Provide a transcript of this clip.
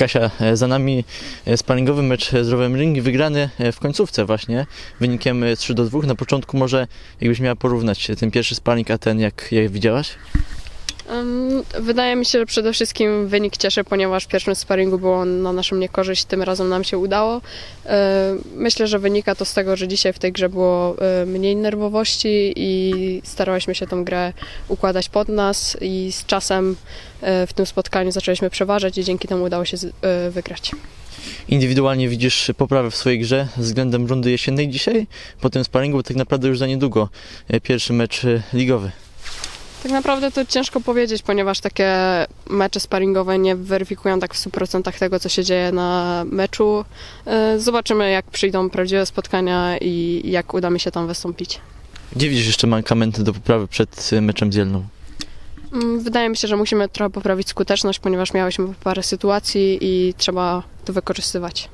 Kasia, e, za nami e, sparingowy mecz z Rowem Ring, wygrany e, w końcówce właśnie, wynikiem e, 3 do 2. Na początku może jakbyś miała porównać ten pierwszy sparing, a ten jak, jak widziałaś? Wydaje mi się, że przede wszystkim wynik cieszy, ponieważ w pierwszym sparingu było na naszą niekorzyść, tym razem nam się udało. Ym, Myślę, że wynika to z tego, że dzisiaj w tej grze było y, mniej nerwowości i starałyśmy się tą grę układać pod nas i z czasem y, w tym spotkaniu zaczęliśmy przeważać i dzięki temu udało się wygrać. Indywidualnie widzisz poprawę w swojej grze względem rundy jesiennej dzisiaj? Po tym sparingu, tak naprawdę już za niedługo e, pierwszy mecz e, ligowy. Tak naprawdę to ciężko powiedzieć, ponieważ takie mecze sparingowe nie weryfikują tak w 100% tego, co się dzieje na meczu. Y, Zobaczymy, jak przyjdą prawdziwe spotkania i jak uda mi się tam wystąpić. Gdzie widzisz jeszcze mankamenty do poprawy przed e, meczem z Jelną? Mm, Wydaje mi się, że musimy trochę poprawić skuteczność, ponieważ miałyśmy parę sytuacji i trzeba to wykorzystywać.